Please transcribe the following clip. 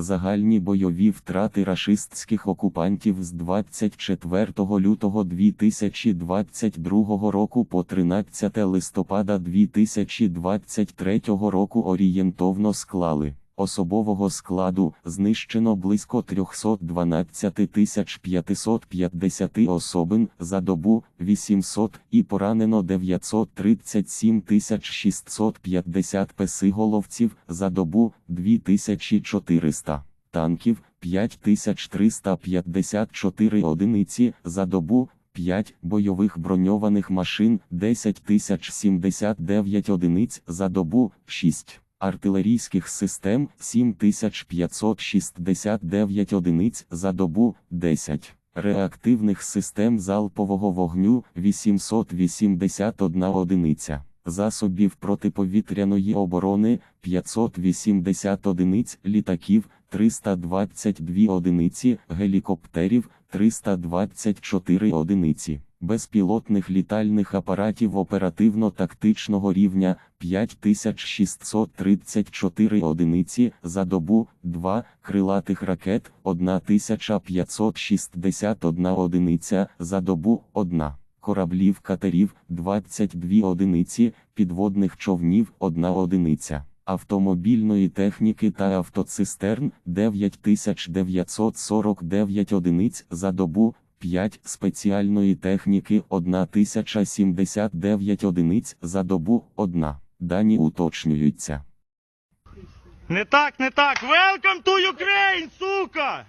Загальні бойові втрати рашистських окупантів з 24 лютого 2022 року по 13 листопада 2023 року орієнтовно склали. Особового складу знищено близько 312 550 особин за добу 800 і поранено 937 650 песиголовців за добу 2400 танків 5354 одиниці за добу 5 бойових броньованих машин 10 079 одиниць за добу 6 артилерійських систем 7569 одиниць за добу 10, реактивних систем залпового вогню 881 одиниця, засобів протиповітряної оборони 580 одиниць літаків 322 одиниці, гелікоптерів 324 одиниці. Безпілотних літальних апаратів оперативно-тактичного рівня 5634 одиниці за добу, 2 крилатих ракет 1561 одиниця за добу, 1 кораблів катерів 22 одиниці, підводних човнів 1 одиниця. Автомобільної техніки та автоцистерн 9949 одиниць за добу, 5 спеціальної техніки 1079 одиниць за добу 1. Дані уточнюються. Не так, не так. Welcome to Ukraine, сука!